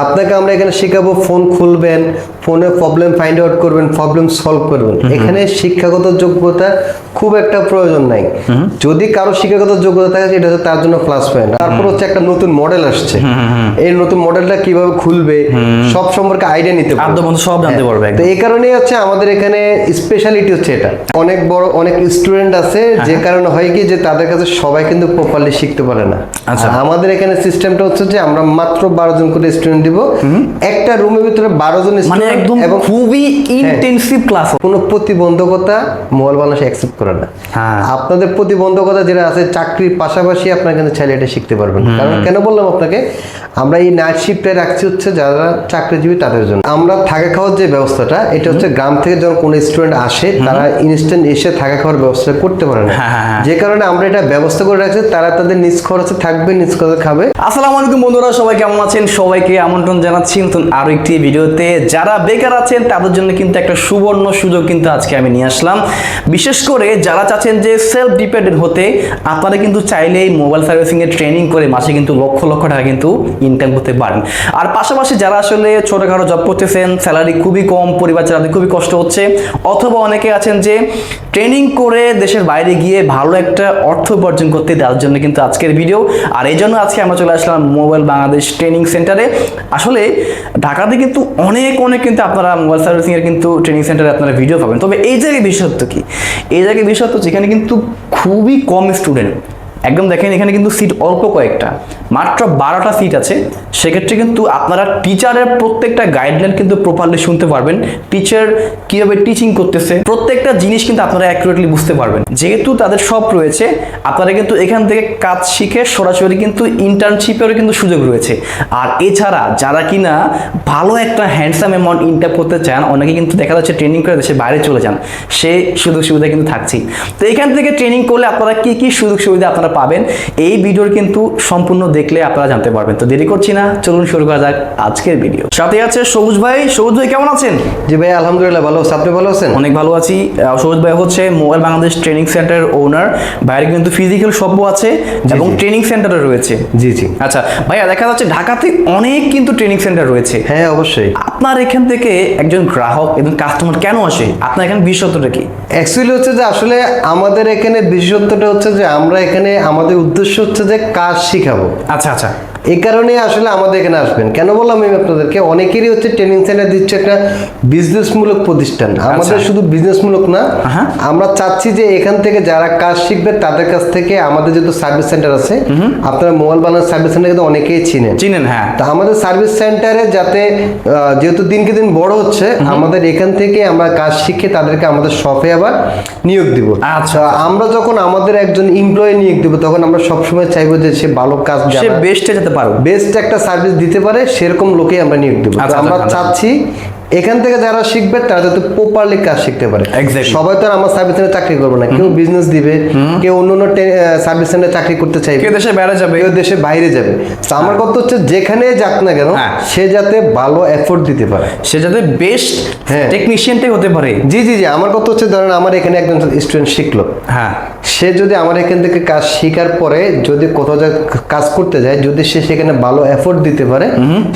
আপনাকে আমরা এখানে শেখাবো ফোন খুলবেন ফোনে প্রবলেম ফাইন্ড আউট করবেন প্রবলেম সলভ করবেন। এখানে শিক্ষাগত যোগ্যতা খুব একটা প্রয়োজন নাই। যদি কারও শিক্ষাগত যোগ্যতা থাকে সেটা তার জন্য প্লাস পয়েন্ট তারপর হচ্ছে একটা নতুন মডেল আসছে। এই নতুন মডেলটা কীভাবে খুলবে সব সম্পর্কে আইডিয়া নিতে পারবে। সব জানতে পারবে তো এই কারণেই হচ্ছে আমাদের এখানে স্পেশালিটি হচ্ছে এটা। অনেক বড় অনেক স্টুডেন্ট আছে হ্যাঁ, যে কারণে হয় কি যে তাদের কাছে সবাই কিন্তু প্রপারলি শিখতে পারে না। আচ্ছা। আমাদের এখানে সিস্টেমটা হচ্ছে যে আমরা মাত্র বারো জন করে স্টুডেন্ট দিব। একটা রুমের ভিতরে বারো জন মানে একদম এবং খুবই ইন্টেন্সিভ ক্লাস কোনো প্রতিবন্ধকতা মোবাইল বাংলাদেশ অ্যাকসেপ্ট করে না। হ্যাঁ। আপনাদের প্রতিবন্ধকতা যেটা আছে চাকরির পাশাপাশি আপনারা কিন্তু চাইলে এটা শিখতে পারবেন। কারণ কেন বললাম আপনাকে? আমরা এই নাইট শিফটে রাখছি হচ্ছে যারা চাকরিজীবী তাদের জন্য। আমরা থাকা খাওয়ার যে ব্যবস্থাটা এটা হচ্ছে গ্রাম থেকে যখন কোনো স্টুডেন্ট আসে তারা ইনস্ট্যান্ট এসে থাকা খাওয়ার ব্যবস্থা করতে পারে না। হ্যাঁ, হ্যাঁ। যে কারণে আমরা এটা ব্যবস্থা করে রাখছি তারা তাদের নিজ খরচে থাকবে নিজ খরচে খাবে। আসসালামু আলাইকুম বন্ধুরা সবাই কেমন আছেন? সবাইকে আমন্ত্রণ জানাচ্ছি নতুন আরও একটি ভিডিওতে। যারা বেকার আছেন, তাদের জন্য কিন্তু একটা সুবর্ণ সুযোগ কিন্তু আজকে আমি নিয়ে আসলাম। বিশেষ করে যারা চাচ্ছেন যে সেলফ ডিপেন্ডেন্ট হতে, আপনারা কিন্তু চাইলেই মোবাইল সার্ভিসিং এর ট্রেনিং করে মাসে কিন্তু লক্ষ লক্ষ টাকা কিন্তু ইনকাম করতে পারেন। আর পাশাপাশি যারা আসলে ছোটোখাটো জব করতেছেন স্যালারি খুবই কম, পরিবার চালাতে খুবই কষ্ট হচ্ছে, অথবা অনেকে আছেন যে ট্রেনিং করে দেশের বাইরে গিয়ে ভালো একটা অর্থ উপার্জন করতে দেওয়ার জন্য কিন্তু আজকের ভিডিও। আর এই জন্য আজকে আমরা চলে আসলাম মোবাইল বাংলাদেশ ট্রেনিং সেন্টারে আসলে ঢাকাতে কিন্তু অনেক অনেক কিন্তু আপনারা মোবাইল সার্ভিসিং এর কিন্তু ট্রেনিং সেন্টারে আপনারা ভিডিও পাবেন। তবে এই জায়গায় বিশেষত্ব কি? এই জায়গায় বিশেষত্ব যেখানে কিন্তু খুবই কম স্টুডেন্ট একদম দেখেন, এখানে কিন্তু সিট অল্প কয়েকটা। মাত্র বারোটা সিট আছে। সেক্ষেত্রে কিন্তু আপনারা টিচারের প্রত্যেকটা গাইডলাইন কিন্তু প্রপারলি শুনতে পারবেন। টিচার কীভাবে টিচিং করতেছে, প্রত্যেকটা জিনিস কিন্তু আপনারা অ্যাকুরেটলি বুঝতে পারবেন। যেহেতু তাদের সব রয়েছে, আপনারা কিন্তু এখান থেকে কাজ শিখে সরাসরি কিন্তু ইন্টার্নশিপেরও কিন্তু সুযোগ রয়েছে। আর এছাড়া যারা কিনা ভালো একটা হ্যান্ডসাম অ্যামাউন্ট ইনকাম করতে চান, অনেকে কিন্তু দেখা যাচ্ছে ট্রেনিং করে দেশে বাইরে চলে যান। সে সুযোগ সুবিধা কিন্তু থাকছেই। তো এখান থেকে ট্রেনিং করলে আপনারা কি কি সুযোগ সুবিধা আপনারা পাবেন। এই ভিডিওর কিন্তু সম্পূর্ণ দেখলে আপনারা জানতে পারবেন। তো দেরি করছি না চলুন শুরু করা যাক আজকের ভিডিও। সাথে আছে সবুজ ভাই। সবুজ ভাই কেমন আছেন? জি ভাই আলহামদুলিল্লাহ ভালো। আপনি ভালো আছেন? অনেক ভালো আছি। সবুজ ভাই হচ্ছে mobile Bangladesh training centre owner বাইরে কিন্তু ফিজিক্যাল শপও আছে এবং ট্রেনিং সেন্টারও রয়েছে। জি জি। আচ্ছা ভাইয়া দেখা যাচ্ছে ঢাকাতে অনেক কিন্তু ট্রেনিং সেন্টার রয়েছে। হ্যাঁ অবশ্যই। আপনার এখান থেকে একজন গ্রাহক এবং কাস্টমার কেন আসে? আপনার এখানে বিশেষত্বটা কি? অ্যাকচুয়ালি হচ্ছে যে আসলে আমাদের এখানে বিশেষত্বটা হচ্ছে যে আমরা এখানে আমাদের উদ্দেশ্য হচ্ছে যে কাজ শিখাবো। আচ্ছা আচ্ছা। এই কারণে আসলে আমাদের এখানে আসবেন। কেন বললাম আমি আপনাদেরকে? অনেকেরই হচ্ছে ট্রেনিং সেন্টার দিচ্ছে একটা বিজনেসমূলক প্রতিষ্ঠান। আমাদের শুধু বিজনেসমূলক না আমরা চাচ্ছি যে এখান থেকে যারা কাজ শিখবে তাদের কাছ থেকে আমাদের যেহেতু সার্ভিস সেন্টার আছে আপনারা মোবাইল বানানোর সার্ভিস সেন্টার কিন্তু অনেকেই চিনেন। চিনেন হ্যাঁ। তা আমাদের সার্ভিস সেন্টারে যাতে যেহেতু দিনকে দিন বড় হচ্ছে আমাদের এখান থেকে আমরা কাজ শিখে তাদেরকে আমাদের শপে আবার নিয়োগ দিব। আচ্ছা। আমরা যখন আমাদের একজন এমপ্লয়ি নিয়োগ দিব তখন আমরা সবসময় চাইব যে সে ভালো কাজ সে বেস্টে যেতে পারো। বেস্ট একটা সার্ভিস দিতে পারে সেরকম লোকে আমরা নিয়োগ দিব। আচ্ছা, আমরা আচ্ছা, চাচ্ছি এখান থেকে যারা শিখবে তারা যাতে প্রপারলি কাজ শিখতে পারে। সবাই তো আমার সার্ভিস সেন্টারে চাকরি করবে না। কেউ বিজনেস দিবে কেউ অন্য অন্য সার্ভিস সেন্টারে চাকরি করতে চাইবে। কে দেশে বেড়ে যাবে। কেউ দেশে বাইরে যাবে। তো আমার কথা হচ্ছে যেখানে যাক না কেন হ্যাঁ। সে যাতে ভালো এফোর্ট দিতে পারে। সে যাতে বেস্ট হ্যাঁ। টেকনিশিয়ানটাই হতে পারে। জি জি জি। আমার কথা হচ্ছে ধরেন আমার এখানে একজন স্টুডেন্ট শিখলো। হ্যাঁ। সে যদি আমার এখান থেকে কাজ শেখার পরে যদি কোথাও যায় কাজ করতে যায় যদি সে সেখানে ভালো এফোর্ট দিতে পারে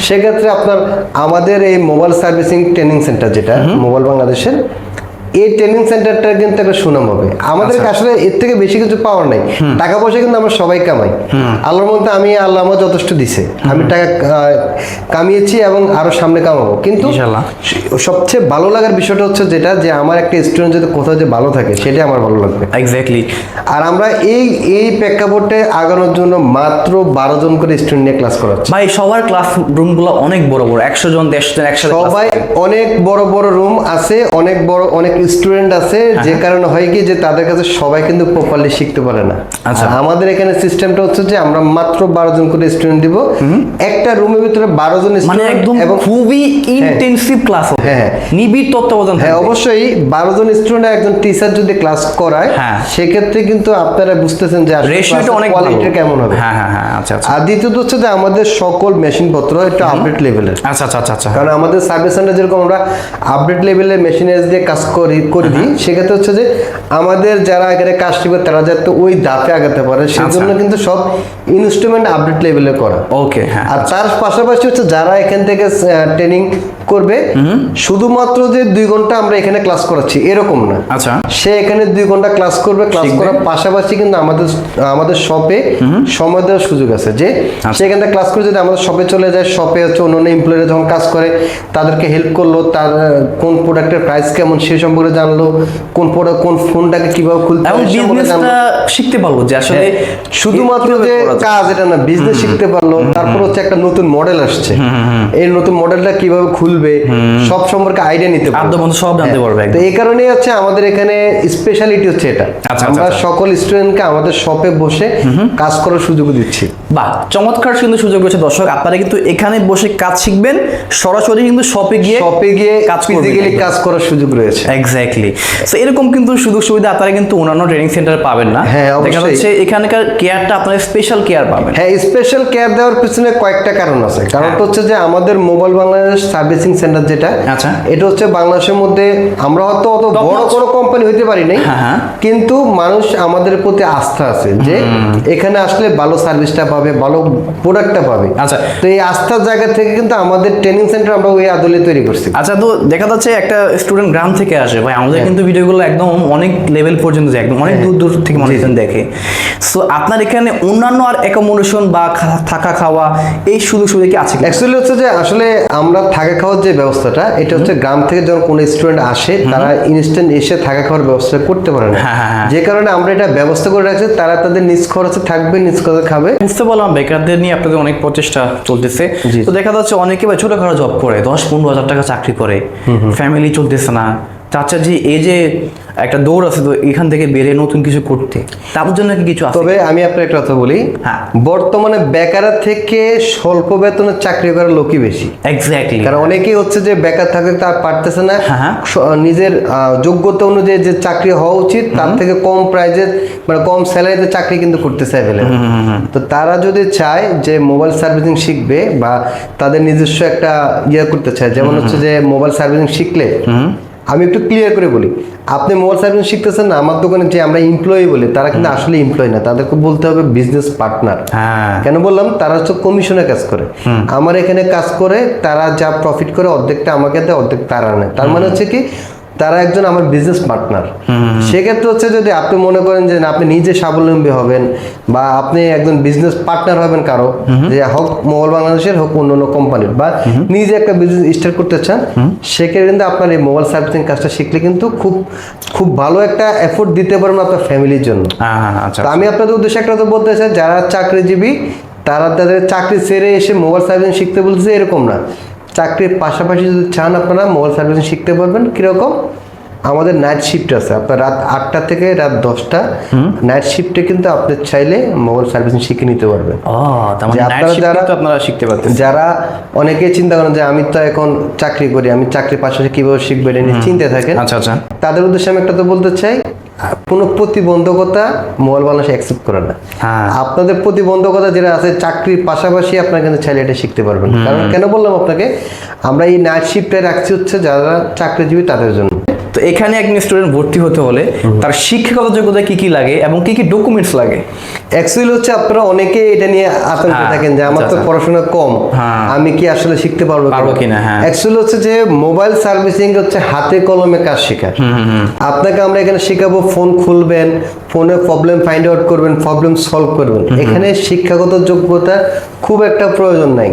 সেক্ষেত্রে আপনার আমাদের এই মোবাইল সার্ভিসিং ট্রেনিং সেন্টার যেটা মোবাইল বাংলাদেশের এই ট্রেনিং সেন্টারটা কিন্তু একটা সুনাম হবে। আমাদের আসলে এর থেকে বেশি কিছু পাওয়ার নাই। টাকা পয়সা কিন্তু আমরা সবাই কামাই। আল্লাহর মধ্যে আমি আল্লাহ আমার যথেষ্ট দিছে। আমি টাকা কামিয়েছি এবং আরও সামনে কামাবো। কিন্তু সবচেয়ে ভালো লাগার বিষয়টা হচ্ছে যেটা যে আমার একটা স্টুডেন্ট যদি কোথাও যে ভালো থাকে সেটাই আমার ভালো লাগবে। এক্স্যাক্টলি আর আমরা এই এই প্রেক্ষাপটে আগানোর জন্য মাত্র বারো জন করে স্টুডেন্ট নিয়ে ক্লাস করাচ্ছি। ভাই সবার ক্লাস রুমগুলো অনেক বড় বড়। একশো জন দেড়শো জন একসাথে সবাই অনেক বড় বড় রুম আছে অনেক বড় অনেক স্টুডেন্ট আছে যে কারণে হয় কি যে তাদের কাছে সবাই কিন্তু প্রপারলি শিখতে পারে না। আচ্ছা। আমাদের এখানে সিস্টেমটা হচ্ছে যে আমরা মাত্র বারো জন করে স্টুডেন্ট দিব। একটা রুমের ভিতরে বারো জন মানে একদম খুবই ইন্টেন্সিভ ক্লাস হবে। হ্যাঁ। নিবিড় তত্ত্বাবধান হ্যাঁ অবশ্যই বারো জন স্টুডেন্ট একজন টিচার যদি ক্লাস করায় হ্যাঁ। সেক্ষেত্রে কিন্তু আপনারা বুঝতেছেন যে রেশিওটা অনেক কোয়ালিটি কেমন হবে। হ্যাঁ হ্যাঁ হ্যাঁ আচ্ছা আচ্ছা। আর দ্বিতীয়ত হচ্ছে যে আমাদের সকল মেশিন পত্র একটু আপডেট লেভেলের আচ্ছা আচ্ছা আচ্ছা আচ্ছা। কারণ আমাদের সার্ভিস সেন্টার যেরকম আমরা আপডেট লেভেলের মেশিনারিজ দিয়ে কাজ করি করি করে দিই সেক্ষেত্রে হচ্ছে যে আমাদের যারা আগে কাজ শিখবে তারা যাতে ওই দাঁতে আগাতে পারে। সেজন্য কিন্তু সব ইনস্ট্রুমেন্ট আপডেট লেভেলে করা। ওকে হ্যাঁ। আর তার পাশাপাশি হচ্ছে যারা এখান থেকে ট্রেনিং করবে। শুধুমাত্র যে দুই ঘণ্টা আমরা এখানে ক্লাস করাচ্ছি এরকম না। আচ্ছা। সে এখানে দুই ঘণ্টা ক্লাস করবে ক্লাস করার পাশাপাশি কিন্তু আমাদের আমাদের শপে সময় দেওয়ার সুযোগ আছে যে আচ্ছা। সে এখান ক্লাস করে যদি আমাদের শপে চলে যায় শপে হচ্ছে অন্যান্য এমপ্লয়িরা যখন কাজ করে তাদেরকে হেল্প করল তার কোন প্রোডাক্টের প্রাইস কেমন সে সম্পর্কে জানলো কোন প্রোডাক্ট কোন ফোনটাকে কীভাবে খুলতে জানলো। বিজনেসটা শিখতে পারব যে আসলে হ্যাঁ, শুধুমাত্র যে কাজ এটা না বিজনেস শিখতে পারল। তারপর হচ্ছে একটা নতুন মডেল আসছে। এই নতুন মডেলটা কীভাবে খুলবে সব সম্পর্কে আইডিয়া নিতে পারবে। বন্ধু সব জানতে পারবে তো এই কারণেই হচ্ছে আমাদের এখানে স্পেশালিটি হচ্ছে এটা। আচ্ছা, আমরা আচ্ছা। সকল স্টুডেন্টকে আমাদের শপে বসে কাজ করার সুযোগ দিচ্ছি। বাহ চমৎকার কিন্তু সুযোগ রয়েছে দর্শক। আপনারা কিন্তু এখানে বসে কাজ শিখবেন সরাসরি কিন্তু শপে গিয়ে শপে গিয়ে কাজ ফিজিক্যালি কাজ করার সুযোগ রয়েছে। এক্স্যাক্টলি তো এরকম কিন্তু সুযোগ সুবিধা আপনারা কিন্তু অন্যান্য ট্রেনিং সেন্টারে পাবেন না। হ্যাঁ, অবশ্যই। যাচ্ছে এখানকার কেয়ারটা আপনারা স্পেশাল কেয়ার পাবেন। হ্যাঁ স্পেশাল কেয়ার দেওয়ার পিছনে কয়েকটা কারণ আছে। কারণটা হচ্ছে যে আমাদের মোবাইল বাংলাদেশ সার্ভিসিং সেন্টার যেটা হ্যাঁ। আচ্ছা। এটা হচ্ছে বাংলাদেশের মধ্যে আমরা হয়তো অত বড় কোনো কোম্পানি হইতে পারি নাই। হ্যাঁ, হ্যাঁ। কিন্তু মানুষ আমাদের প্রতি আস্থা আছে যে এখানে আসলে ভালো সার্ভিসটা পাবে ভালো প্রোডাক্টটা পাবে। আচ্ছা। তো এই আস্থার জায়গা থেকে কিন্তু আমাদের ট্রেনিং সেন্টার আমরা ওই আদলে তৈরি করছি। আচ্ছা তো দেখা যাচ্ছে একটা স্টুডেন্ট গ্রাম থেকে আসে ভাই আমাদের কিন্তু ভিডিওগুলো একদম অনেক লেভেল পর্যন্ত যায় একদম অনেক দূর দূর থেকে মানুষজন দেখে। সো আপনার এখানে অন্যান্য আর অ্যাকোমোডেশন বা থাকা খাওয়া এই সুযোগ সুবিধা কি আছে অ্যাকচুয়ালি হচ্ছে যে আসলে আমরা থাকা খাওয়ার যে ব্যবস্থাটা এটা হচ্ছে গ্রাম থেকে যখন কোনো স্টুডেন্ট আসে তারা ইনস্ট্যান্ট এসে থাকা খাওয়ার ব্যবস্থা করতে পারে না। হ্যাঁ, হ্যাঁ, হ্যাঁ। যে কারণে আমরা এটা ব্যবস্থা করে রাখছি তারা তাদের নিজ খরচে থাকবে নিজ খরচে খাবে। বুঝতে পারলাম বেকারদের নিয়ে আপনাদের অনেক প্রচেষ্টা চলতেছে। তো দেখা যাচ্ছে অনেকে ছোটখাটো জব করে দশ পনেরো হাজার টাকা চাকরি করে। ফ্যামিলি চলতেছে না। চাচা জি এই যে একটা দৌড় আছে তো এখান থেকে বেরিয়ে নতুন কিছু করতে তার জন্য কি কিছু আছে? তবে আমি আপনার একটা কথা বলি। হ্যাঁ। বর্তমানে বেকারের থেকে স্বল্প বেতনের চাকরি করার লোকই বেশি। এক্স্যাক্টলি কারণ অনেকেই হচ্ছে যে বেকার থাকতে তার পারতেছে না। হ্যাঁ, হ্যাঁ। নিজের যোগ্যতা অনুযায়ী যে চাকরি হওয়া উচিত তার থেকে কম প্রাইজে মানে কম স্যালারিতে চাকরি কিন্তু করতে চাই ফেলে তো তারা যদি চায় যে মোবাইল সার্ভিসিং শিখবে বা তাদের নিজস্ব একটা ইয়ে করতে চায় যেমন হচ্ছে যে মোবাইল সার্ভিসিং শিখলে আমি একটু ক্লিয়ার করে বলি। আপনি মোবাইল সার্ভিস শিখতেছেন না আমার দোকানে যে আমরা এমপ্লয়ি বলি তারা কিন্তু আসলে এমপ্লয়ি না তাদেরকে বলতে হবে বিজনেস পার্টনার হ্যাঁ। কেন বললাম? তারা হচ্ছে কমিশনে কাজ করে। আমার এখানে কাজ করে তারা যা প্রফিট করে অর্ধেকটা আমাকে দেয় অর্ধেক তারা নেয়। তার মানে হচ্ছে কি তারা একজন আমার বিজনেস পার্টনার সেক্ষেত্রে হচ্ছে যদি আপনি মনে করেন যে আপনি নিজে স্বাবলম্বী হবেন বা আপনি একজন বিজনেস পার্টনার হবেন কারও যে হোক মোবাইল বাংলাদেশের হোক অন্য অন্য কোম্পানির বা নিজে একটা বিজনেস স্টার্ট করতে চান সেক্ষেত্রে কিন্তু আপনার এই মোবাইল সার্ভিসিং কাজটা শিখলে কিন্তু খুব খুব ভালো একটা এফোর্ট দিতে পারবেন আপনার ফ্যামিলির জন্য। আচ্ছা তো আমি আপনাদের উদ্দেশ্যে একটা কথা বলতে চাই যারা চাকরিজীবী তারা তাদের চাকরি ছেড়ে এসে মোবাইল সার্ভিসিং শিখতে বলতেছে এরকম না। চাকরির পাশাপাশি যদি চান আপনারা মোবাইল সার্ভিসিং শিখতে পারবেন। কীরকম? আমাদের নাইট শিফট আছে। আপনার রাত আটটা থেকে রাত দশটা। নাইট শিফটে কিন্তু আপনি চাইলে মোবাইল সার্ভিসিং শিখে নিতে পারবেন। মানে আপনারা যারা- আপনারা শিখতে পারতেন যারা অনেকেই চিন্তা করেন যে আমি তো এখন চাকরি করি আমি চাকরির পাশাপাশি কীভাবে শিখব এটা নিয়ে চিন্তা থাকেন। আচ্ছা আচ্ছা। তাদের উদ্দেশ্যে আমি একটা তো বলতে চাই কোনো প্রতিবন্ধকতা মোবাইল বাংলাদেশ অ্যাকসেপ্ট করে না। হ্যাঁ। আপনাদের প্রতিবন্ধকতা যেটা আছে চাকরির পাশাপাশি আপনার কিন্তু চাইলে এটা শিখতে পারবেন। কারণ কেন বললাম আপনাকে? আমরা এই নাইট শিফটে রাখছি হচ্ছে যারা চাকরিজীবী তাদের জন্য। তো এখানে একজন স্টুডেন্ট ভর্তি হতে হলে তার শিক্ষাগত যোগ্যতা কি কি লাগে এবং কি কি ডকুমেন্টস লাগে? অ্যাকচুয়ালি হচ্ছে আপনারা অনেকে এটা নিয়ে আতঙ্কে হ্যাঁ, থাকেন যে আমার আচ্ছা, তো আচ্ছা। পড়াশোনা কম হ্যাঁ। আমি কি আসলে শিখতে পারব পারব কিনা, হ্যাঁ। অ্যাকচুয়ালি হচ্ছে যে মোবাইল সার্ভিসিং হচ্ছে হাতে কলমে কাজ শেখা আপনাকে আমরা এখানে শেখাবো ফোন খুলবেন ফোনে প্রবলেম ফাইন্ড আউট করবেন প্রবলেম সলভ করবেন। এখানে শিক্ষাগত যোগ্যতা খুব একটা প্রয়োজন নাই।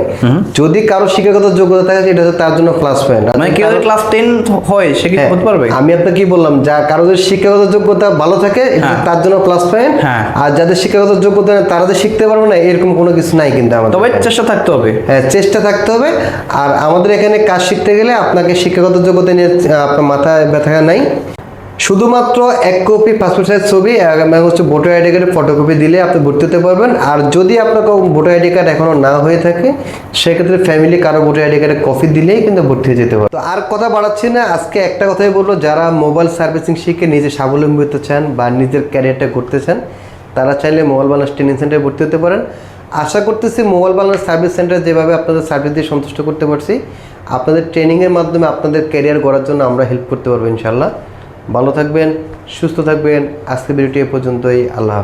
যদি কারও শিক্ষাগত যোগ্যতা থাকে এটা হচ্ছে তার জন্য প্লাস পয়েন্ট মানে কেউ ক্লাস টেন হয় সে কি হতে পারবে? আমি আপনাকে কি বললাম যা কারও যদি শিক্ষাগত যোগ্যতা ভালো থাকে হ্যাঁ। তার জন্য প্লাস পয়েন্ট হ্যাঁ। আর যাদের শিক্ষাগত যোগ্যতা নেই, তারা যে শিখতে পারবে না এরকম কোনো কিছু নাই কিন্তু আমাদের তবে চেষ্টা থাকতে হবে। হ্যাঁ চেষ্টা থাকতে হবে। আর আমাদের এখানে কাজ শিখতে গেলে আপনাকে শিক্ষাগত যোগ্যতা নিয়ে আপনার মাথায় ব্যথা নাই। শুধুমাত্র এক কপি পাসপোর্ট সাইজ ছবি হচ্ছে ভোটার আইডি কার্ডের ফটোকপি দিলে আপনি ভর্তি হতে পারবেন। আর যদি আপনার ভোটার আইডি কার্ড এখনও না হয়ে থাকে, সেক্ষেত্রে ফ্যামিলি কারও ভোটার আইডি কার্ডের কপি দিলেই কিন্তু ভর্তি হয়ে যেতে পারে। তো আর কথা বাড়াচ্ছি না, আজকে একটা কথাই বলব, যারা মোবাইল সার্ভিসিং শিখে নিজে স্বাবলম্বী হতে চান বা নিজের ক্যারিয়ারটা করতে চান, তারা চাইলে মোবাইল বাংলাদেশ ট্রেনিং সেন্টারে ভর্তি হতে পারেন। আশা করতেছি মোবাইল বাংলাদেশ সার্ভিস সেন্টার যেভাবে আপনাদের সার্ভিস দিয়ে সন্তুষ্ট করতে পারছি, আপনাদের ট্রেনিংয়ের মাধ্যমে আপনাদের ক্যারিয়ার গড়ার জন্য আমরা হেল্প করতে পারব ইনশাল্লাহ ভালো থাকবেন সুস্থ থাকবেন। আজকে ভিডিওটি এ পর্যন্তই। আল্লাহ